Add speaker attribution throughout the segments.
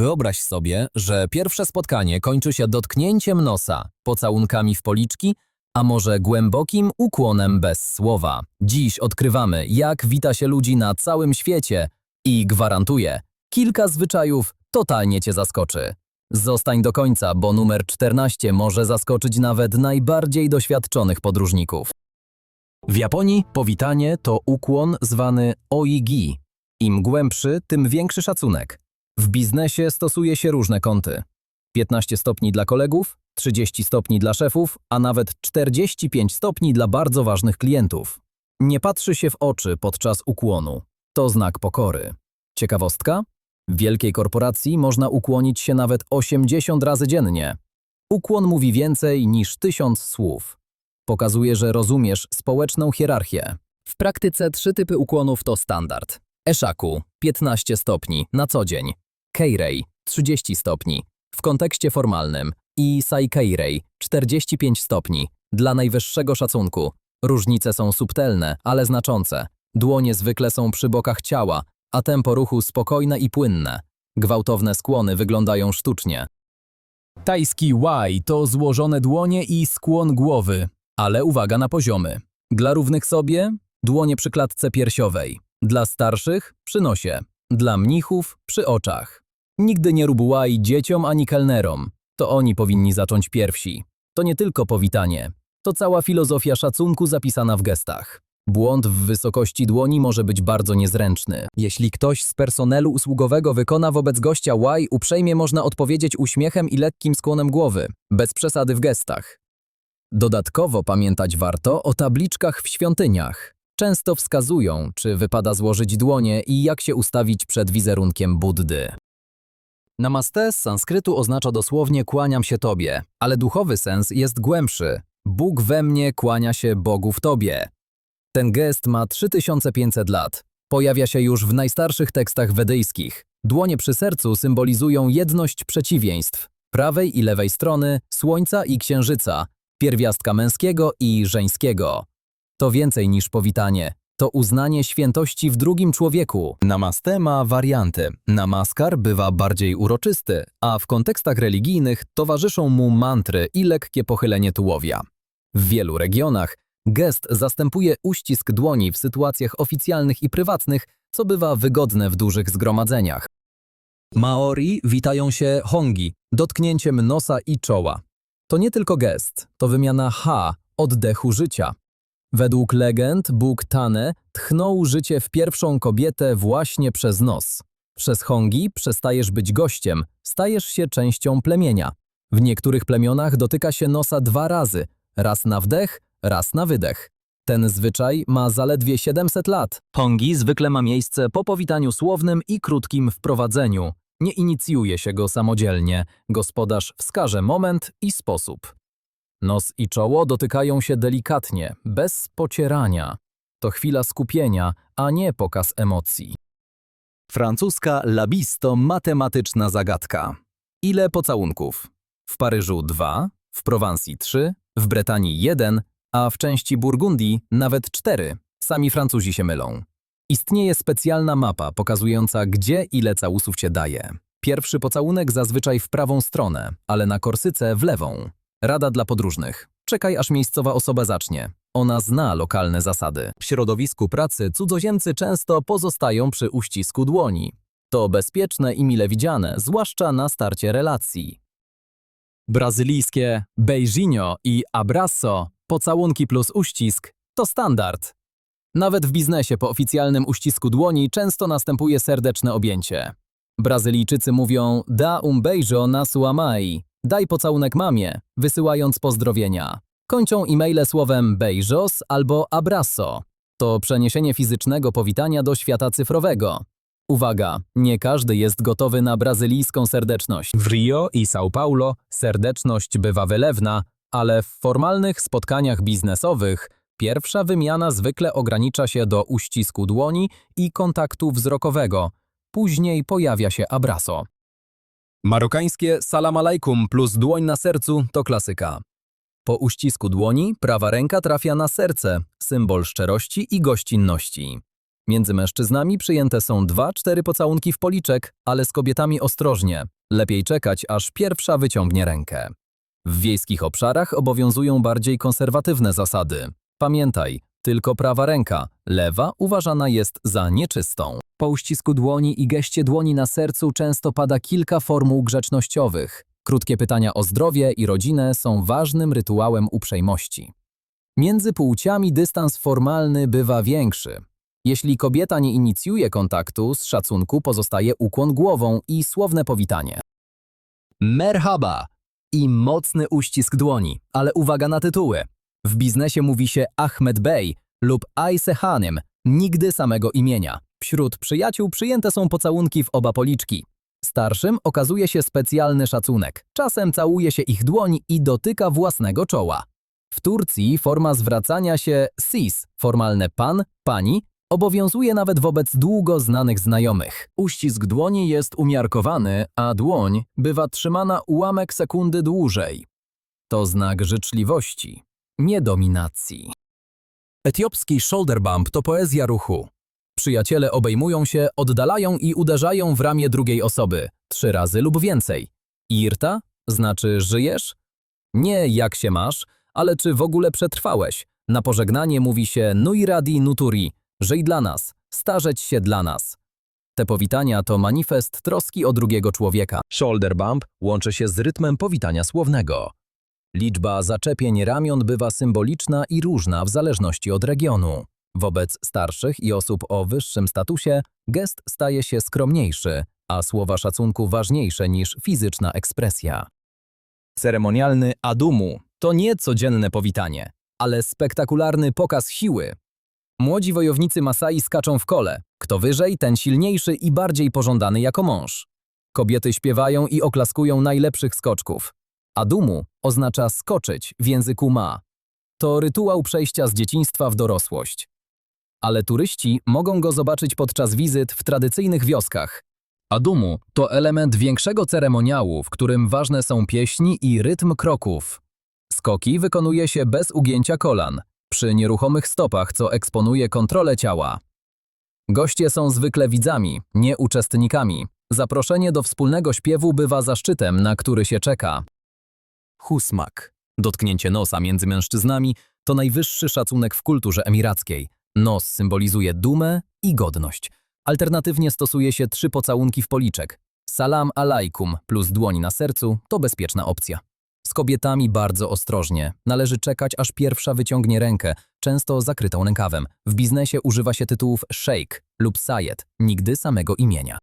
Speaker 1: Wyobraź sobie, że pierwsze spotkanie kończy się dotknięciem nosa, pocałunkami w policzki, a może głębokim ukłonem bez słowa. Dziś odkrywamy, jak wita się ludzi na całym świecie i gwarantuję, kilka zwyczajów totalnie Cię zaskoczy. Zostań do końca, bo numer 14 może zaskoczyć nawet najbardziej doświadczonych podróżników. W Japonii powitanie to ukłon zwany oigi. Im głębszy, tym większy szacunek. W biznesie stosuje się różne kąty. 15 stopni dla kolegów, 30 stopni dla szefów, a nawet 45 stopni dla bardzo ważnych klientów. Nie patrzy się w oczy podczas ukłonu. To znak pokory. Ciekawostka? W wielkiej korporacji można ukłonić się nawet 80 razy dziennie. Ukłon mówi więcej niż tysiąc słów. Pokazuje, że rozumiesz społeczną hierarchię. W praktyce trzy typy ukłonów to standard. Eshaku 15 stopni na co dzień, Keirei 30 stopni w kontekście formalnym i Saikeirei 45 stopni dla najwyższego szacunku. Różnice są subtelne, ale znaczące. Dłonie zwykle są przy bokach ciała, a tempo ruchu spokojne i płynne. Gwałtowne skłony wyglądają sztucznie. Tajski Y to złożone dłonie i skłon głowy, ale uwaga na poziomy. Dla równych sobie dłonie przy klatce piersiowej, dla starszych przy nosie, dla mnichów przy oczach. Nigdy nie rób Y dzieciom ani kelnerom, to oni powinni zacząć pierwsi. To nie tylko powitanie, to cała filozofia szacunku zapisana w gestach. Błąd w wysokości dłoni może być bardzo niezręczny. Jeśli ktoś z personelu usługowego wykona wobec gościa Y, uprzejmie można odpowiedzieć uśmiechem i lekkim skłonem głowy, bez przesady w gestach. Dodatkowo pamiętać warto o tabliczkach w świątyniach. Często wskazują, czy wypada złożyć dłonie i jak się ustawić przed wizerunkiem Buddy. Namaste z sanskrytu oznacza dosłownie kłaniam się Tobie, ale duchowy sens jest głębszy. Bóg we mnie kłania się Bogu w Tobie. Ten gest ma 3500 lat. Pojawia się już w najstarszych tekstach wedyjskich. Dłonie przy sercu symbolizują jedność przeciwieństw, prawej i lewej strony, słońca i księżyca, pierwiastka męskiego i żeńskiego. To więcej niż powitanie. To uznanie świętości w drugim człowieku. Namaste ma warianty. Namaskar bywa bardziej uroczysty, a w kontekstach religijnych towarzyszą mu mantry i lekkie pochylenie tułowia. W wielu regionach gest zastępuje uścisk dłoni w sytuacjach oficjalnych i prywatnych, co bywa wygodne w dużych zgromadzeniach. Maori witają się hongi, dotknięciem nosa i czoła. To nie tylko gest, to wymiana ha, oddechu życia. Według legend Bóg Tane tchnął życie w pierwszą kobietę właśnie przez nos. Przez hongi przestajesz być gościem, stajesz się częścią plemienia. W niektórych plemionach dotyka się nosa dwa razy, raz na wdech, raz na wydech. Ten zwyczaj ma zaledwie 700 lat. Hongi zwykle ma miejsce po powitaniu słownym i krótkim wprowadzeniu. Nie inicjuje się go samodzielnie, gospodarz wskaże moment i sposób. Nos i czoło dotykają się delikatnie, bez pocierania. To chwila skupienia, a nie pokaz emocji. Francuska labis to matematyczna zagadka. Ile pocałunków? W Paryżu 2, w Prowansji 3, w Bretanii 1, a w części Burgundii nawet 4. Sami Francuzi się mylą. Istnieje specjalna mapa pokazująca, gdzie ile całusów się daje. Pierwszy pocałunek zazwyczaj w prawą stronę, ale na Korsyce w lewą. Rada dla podróżnych. Czekaj, aż miejscowa osoba zacznie. Ona zna lokalne zasady. W środowisku pracy cudzoziemcy często pozostają przy uścisku dłoni. To bezpieczne i mile widziane, zwłaszcza na starcie relacji. Brazylijskie beijinho i abraço, pocałunki plus uścisk, to standard. Nawet w biznesie po oficjalnym uścisku dłoni często następuje serdeczne objęcie. Brazylijczycy mówią da um beijo na sua mãe, daj pocałunek mamie, wysyłając pozdrowienia. Kończą e-maile słowem beijos albo abraço. To przeniesienie fizycznego powitania do świata cyfrowego. Uwaga, nie każdy jest gotowy na brazylijską serdeczność. W Rio i São Paulo serdeczność bywa wylewna, ale w formalnych spotkaniach biznesowych pierwsza wymiana zwykle ogranicza się do uścisku dłoni i kontaktu wzrokowego. Później pojawia się abraso. Marokańskie salam alaikum plus dłoń na sercu to klasyka. Po uścisku dłoni prawa ręka trafia na serce, symbol szczerości i gościnności. Między mężczyznami przyjęte są 2-4 pocałunki w policzek, ale z kobietami ostrożnie. Lepiej czekać, aż pierwsza wyciągnie rękę. W wiejskich obszarach obowiązują bardziej konserwatywne zasady. Pamiętaj, tylko prawa ręka, lewa uważana jest za nieczystą. Po uścisku dłoni i geście dłoni na sercu często pada kilka formuł grzecznościowych. Krótkie pytania o zdrowie i rodzinę są ważnym rytuałem uprzejmości. Między płciami dystans formalny bywa większy. Jeśli kobieta nie inicjuje kontaktu, z szacunku pozostaje ukłon głową i słowne powitanie. Merhaba i mocny uścisk dłoni, ale uwaga na tytuły. W biznesie mówi się Ahmed Bey lub Ayse Hanem, nigdy samego imienia. Wśród przyjaciół przyjęte są pocałunki w oba policzki. Starszym okazuje się specjalny szacunek. Czasem całuje się ich dłoń i dotyka własnego czoła. W Turcji forma zwracania się sis, formalne pan, pani, obowiązuje nawet wobec długo znanych znajomych. Uścisk dłoni jest umiarkowany, a dłoń bywa trzymana ułamek sekundy dłużej. To znak życzliwości, nie dominacji. Etiopski shoulder bump to poezja ruchu. Przyjaciele obejmują się, oddalają i uderzają w ramię drugiej osoby, trzy razy lub więcej. Irta znaczy żyjesz? Nie jak się masz, ale czy w ogóle przetrwałeś. Na pożegnanie mówi się nuiradi nuturi, żyj dla nas, starzeć się dla nas. Te powitania to manifest troski o drugiego człowieka. Shoulder bump łączy się z rytmem powitania słownego. Liczba zaczepień ramion bywa symboliczna i różna w zależności od regionu. Wobec starszych i osób o wyższym statusie gest staje się skromniejszy, a słowa szacunku ważniejsze niż fizyczna ekspresja. Ceremonialny adumu to nie codzienne powitanie, ale spektakularny pokaz siły. Młodzi wojownicy Masai skaczą w kole. Kto wyżej, ten silniejszy i bardziej pożądany jako mąż. Kobiety śpiewają i oklaskują najlepszych skoczków. Adumu oznacza skoczyć w języku ma. To rytuał przejścia z dzieciństwa w dorosłość. Ale turyści mogą go zobaczyć podczas wizyt w tradycyjnych wioskach. Adumu to element większego ceremoniału, w którym ważne są pieśni i rytm kroków. Skoki wykonuje się bez ugięcia kolan, przy nieruchomych stopach, co eksponuje kontrolę ciała. Goście są zwykle widzami, nie uczestnikami. Zaproszenie do wspólnego śpiewu bywa zaszczytem, na który się czeka. Husmak. Dotknięcie nosa między mężczyznami to najwyższy szacunek w kulturze emirackiej. Nos symbolizuje dumę i godność. Alternatywnie stosuje się trzy pocałunki w policzek. Salam alaikum plus dłoń na sercu to bezpieczna opcja. Z kobietami bardzo ostrożnie. Należy czekać, aż pierwsza wyciągnie rękę, często zakrytą rękawem. W biznesie używa się tytułów sheikh lub sayed, nigdy samego imienia.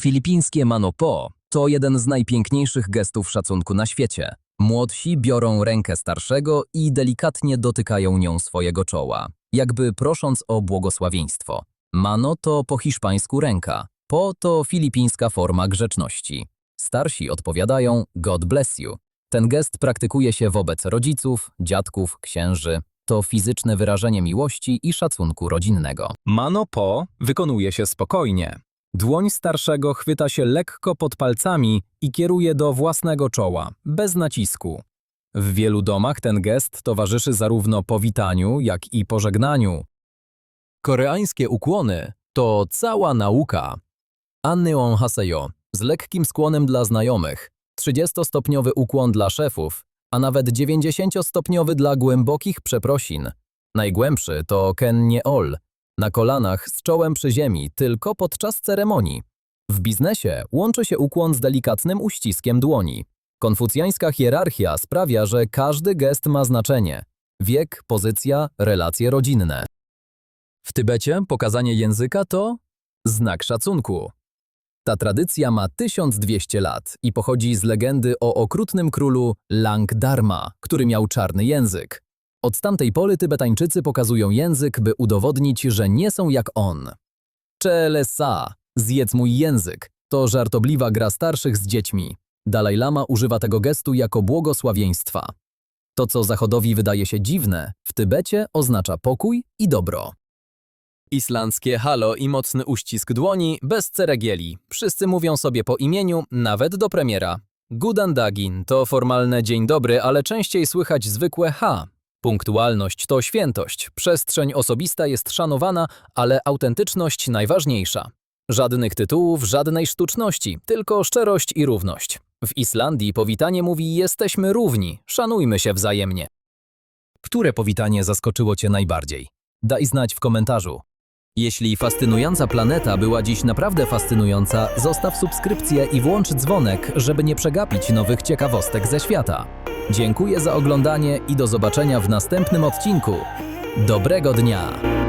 Speaker 1: Filipińskie mano po to jeden z najpiękniejszych gestów szacunku na świecie. Młodsi biorą rękę starszego i delikatnie dotykają nią swojego czoła, jakby prosząc o błogosławieństwo. Mano to po hiszpańsku ręka, po to filipińska forma grzeczności. Starsi odpowiadają God bless you. Ten gest praktykuje się wobec rodziców, dziadków, księży. To fizyczne wyrażenie miłości i szacunku rodzinnego. Mano po wykonuje się spokojnie. Dłoń starszego chwyta się lekko pod palcami i kieruje do własnego czoła, bez nacisku. W wielu domach ten gest towarzyszy zarówno powitaniu, jak i pożegnaniu. Koreańskie ukłony to cała nauka. Anneon Haseyo z lekkim skłonem dla znajomych, 30-stopniowy ukłon dla szefów, a nawet 90-stopniowy dla głębokich przeprosin. Najgłębszy to Ken nie ol, na kolanach z czołem przy ziemi, tylko podczas ceremonii. W biznesie łączy się ukłon z delikatnym uściskiem dłoni. Konfucjańska hierarchia sprawia, że każdy gest ma znaczenie. Wiek, pozycja, relacje rodzinne. W Tybecie pokazanie języka to znak szacunku. Ta tradycja ma 1200 lat i pochodzi z legendy o okrutnym królu Lang Dharma, który miał czarny język. Od tamtej pory Tybetańczycy pokazują język, by udowodnić, że nie są jak on. Czele sa, zjedz mój język, to żartobliwa gra starszych z dziećmi. Dalaj Lama używa tego gestu jako błogosławieństwa. To, co Zachodowi wydaje się dziwne, w Tybecie oznacza pokój i dobro. Islandzkie halo i mocny uścisk dłoni bez ceregieli. Wszyscy mówią sobie po imieniu, nawet do premiera. Gudan Dagin to formalne dzień dobry, ale częściej słychać zwykłe ha. Punktualność to świętość, przestrzeń osobista jest szanowana, ale autentyczność najważniejsza. Żadnych tytułów, żadnej sztuczności, tylko szczerość i równość. W Islandii powitanie mówi jesteśmy równi, szanujmy się wzajemnie. Które powitanie zaskoczyło Cię najbardziej? Daj znać w komentarzu. Jeśli fascynująca planeta była dziś naprawdę fascynująca, zostaw subskrypcję i włącz dzwonek, żeby nie przegapić nowych ciekawostek ze świata. Dziękuję za oglądanie i do zobaczenia w następnym odcinku. Dobrego dnia!